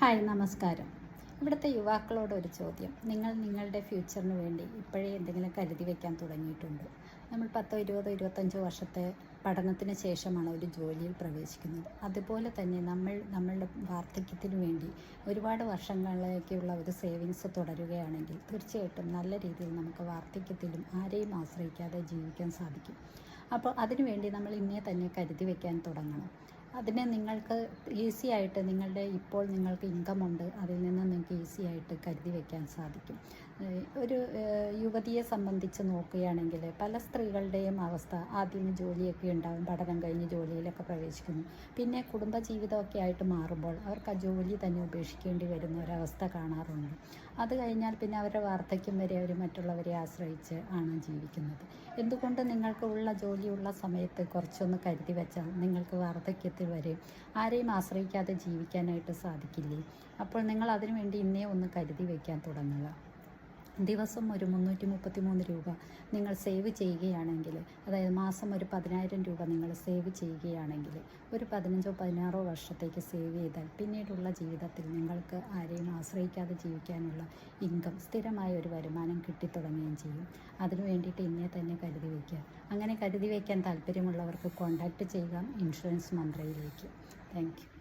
Hi നമസ്കാരം. ഇവിടുത്തെ യുവാക്കളോട് ഒരു ചോദ്യം. നിങ്ങൾ നിങ്ങളുടെ ഫ്യൂച്ചറിന് വേണ്ടി ഇപ്പോഴേ എന്തെങ്കിലും കരുതി വയ്ക്കാൻ തുടങ്ങിയിട്ടുണ്ട്? നമ്മൾ പത്തോ ഇരുപതോ ഇരുപത്തഞ്ചോ വർഷത്തെ പഠനത്തിന് ശേഷമാണ് ഒരു ജോലിയിൽ പ്രവേശിക്കുന്നത്. അതുപോലെ തന്നെ നമ്മൾ നമ്മളുടെ വാർദ്ധക്യത്തിന് വേണ്ടി ഒരുപാട് വർഷങ്ങളിലേക്കുള്ള ഒരു സേവിങ്സ് തുടരുകയാണെങ്കിൽ തീർച്ചയായിട്ടും നല്ല രീതിയിൽ നമുക്ക് വാർദ്ധക്യത്തിലും ആരെയും ആശ്രയിക്കാതെ ജീവിക്കാൻ സാധിക്കും. അപ്പോൾ അതിനുവേണ്ടി നമ്മൾ ഇന്നേ തന്നെ കരുതി വയ്ക്കാൻ തുടങ്ങണം. അതിനെ നിങ്ങൾക്ക് ഈസി ആയിട്ട് നിങ്ങളുടെ ഇപ്പോൾ നിങ്ങൾക്ക് ഇൻകം ഉണ്ട് അതിൽ നിന്ന് നിങ്ങൾക്ക് ഈസി ആയിട്ട് കരുതി വയ്ക്കാൻ സാധിക്കും. ഒരു യുവതിയെ സംബന്ധിച്ച് നോക്കുകയാണെങ്കിൽ പല സ്ത്രീകളുടെയും അവസ്ഥ ആദ്യം ജോലിയൊക്കെ ഉണ്ടാവും പഠനം കഴിഞ്ഞ് ജോലിയിലൊക്കെ പ്രവേശിക്കുന്നു. പിന്നെ കുടുംബജീവിതമൊക്കെ ആയിട്ട് മാറുമ്പോൾ അവർക്ക് ആ ജോലി തന്നെ ഉപേക്ഷിക്കേണ്ടി വരുന്ന ഒരവസ്ഥ കാണാറുണ്ട്. അത് കഴിഞ്ഞാൽ പിന്നെ അവരുടെ വാർദ്ധക്യം വരെ അവർ മറ്റുള്ളവരെ ആശ്രയിച്ച് ആണ് ജീവിക്കുന്നത്. എന്തുകൊണ്ട് നിങ്ങൾക്ക് ഉള്ള ജോലിയുള്ള സമയത്ത് കുറച്ചൊന്ന് കരുതി വെച്ചാൽ നിങ്ങൾക്ക് വാർദ്ധക്യത്തിൽ വരെ ആരെയും ആശ്രയിക്കാതെ ജീവിക്കാനായിട്ട് സാധിക്കില്ലേ? അപ്പോൾ നിങ്ങൾ അതിനുവേണ്ടി ഇന്നേ ഒന്ന് കരുതി വയ്ക്കാൻ തുടങ്ങുക. ദിവസം ഒരു മുന്നൂറ്റി മുപ്പത്തി മൂന്ന് രൂപ നിങ്ങൾ സേവ് ചെയ്യുകയാണെങ്കിൽ അതായത് മാസം ഒരു പതിനായിരം രൂപ നിങ്ങൾ സേവ് ചെയ്യുകയാണെങ്കിൽ ഒരു പതിനഞ്ചോ പതിനാറോ വർഷത്തേക്ക് സേവ് ചെയ്താൽ പിന്നീടുള്ള ജീവിതത്തിൽ നിങ്ങൾക്ക് ആരെയും ആശ്രയിക്കാതെ ജീവിക്കാനുള്ള ഇൻകം സ്ഥിരമായ ഒരു വരുമാനം കിട്ടിത്തുടങ്ങുകയും ചെയ്യും. അതിനു വേണ്ടിയിട്ട് ഇന്നേ തന്നെ കരുതി വയ്ക്കുക. അങ്ങനെ കരുതി വയ്ക്കാൻ താല്പര്യമുള്ളവർക്ക് കോൺടാക്റ്റ് ചെയ്യുക. ഇൻഷുറൻസ് മന്ത്രയിലേക്ക്. താങ്ക്